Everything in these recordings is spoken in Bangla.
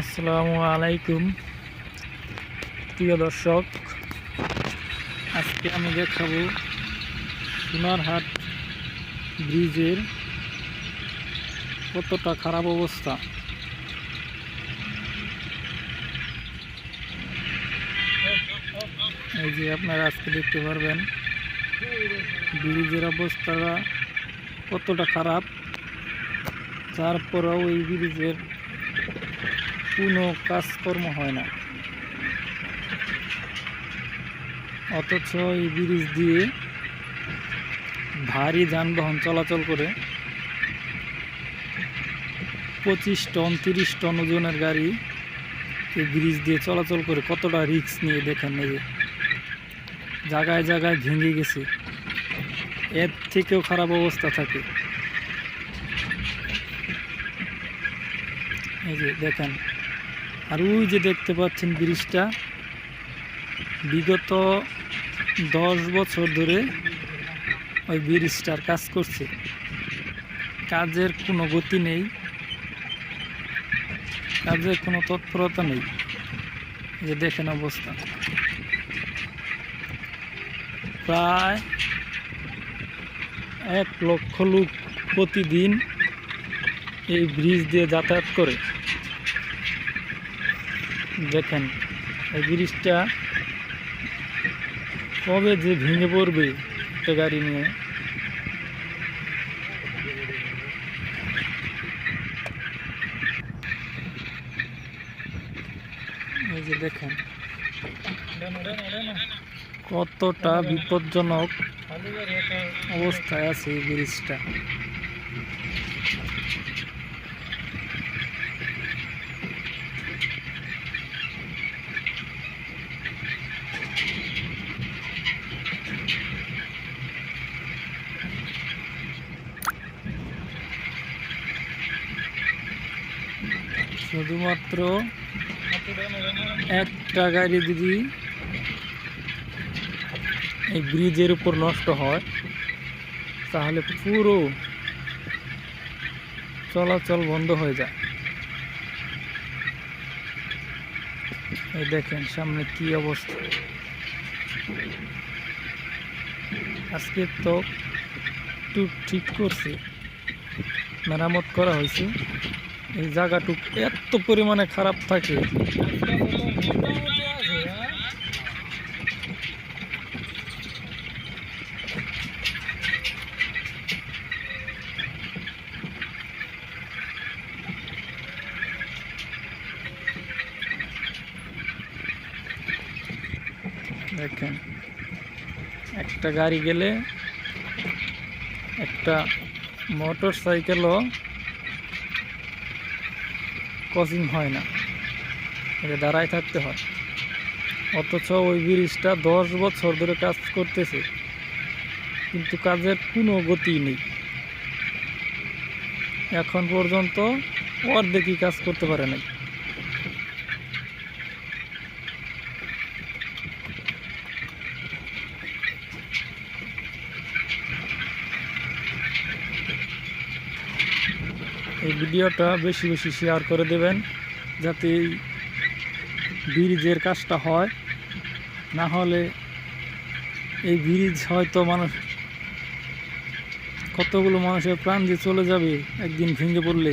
আসসালামু আলাইকুম। প্রিয় দর্শক, আজকে আমি দেখাবো সোনারহাট ব্রিজের কতটা খারাপ অবস্থা। এই যে আপনারা আজকে দেখতে পারবেন, ব্রিজের অবস্থাটা কতটা খারাপ। তারপরেও এই ব্রিজের কোনো কাজকর্ম হয় না। অথচ এই ব্রিজ দিয়ে ভারী যানবাহন চলাচল করে পঁচিশ টন, তিরিশ টন ওজনের গাড়ি এই ব্রিজ দিয়ে চলাচল করে কতটা রিস্ক নিয়ে দেখেন যে জায়গায় জায়গায় ভেঙে গেছে। এর থেকেও খারাপ অবস্থা থাকে। এই যে দেখেন আর ওই যে দেখতে পাচ্ছেন ব্রিজটা, বিগত দশ বছর ধরে ওই ব্রিজটার কাজ করছে। কাজের কোনো গতি নেই, কাজের কোনো তৎপরতা নেই। যে দেখেন অবস্থা। প্রায় এক লক্ষ লোক প্রতিদিন এই ব্রিজ দিয়ে যাতায়াত করে। দেখেন, এই ব্রিজটা কবে যে ভেঙে পড়বে একটা গাড়ি নিয়ে? এই যে দেখেন, কতটা বিপজ্জনক অবস্থায় আছে এই ব্রিজটা। শুধুমাত্র একটা গাড়ি যদি এই ব্রিজের উপর নষ্ট হয়। তাহলে পুরো চলাচল বন্ধ হয়ে যায়। এই দেখেন সামনে কি অবস্থা। আজকে তো একটু ঠিক করছে, মেরামত করা হয়েছে। এই জায়গাটুক এত পরিমাণে খারাপ থাকে। দেখেন একটা গাড়ি গেলে একটা মোটর সাইকেলও ক্রসিং হয় না। এটা দাঁড়ায় থাকতে হয়। অথচ ওই ব্রিজটা দশ বছর ধরে কাজ করতেছে। কিন্তু কাজের কোনো গতি নেই। এখন পর্যন্ত অর্ধেকই কাজ করতে পারে নাই। এই ভিডিওটা বেশি বেশি শেয়ার করে দেবেন, যাতে এই ব্রিজের কাজটা হয়। না হলে এই ব্রিজ হয়তো মানুষ, কতগুলো মানুষের প্রাণ দিয়ে চলে যাবে একদিন ভেঙে পড়লে।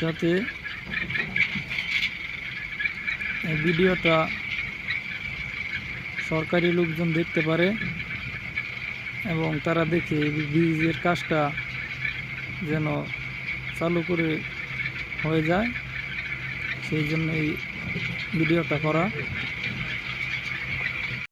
যাতে এই ভিডিওটা সরকারি লোকজন দেখতে পারে। এবং তারা দেখে ব্রিজের কাজটা যেন চালু করে হয়ে যায়, সেই জন্য এই ভিডিওটা করা।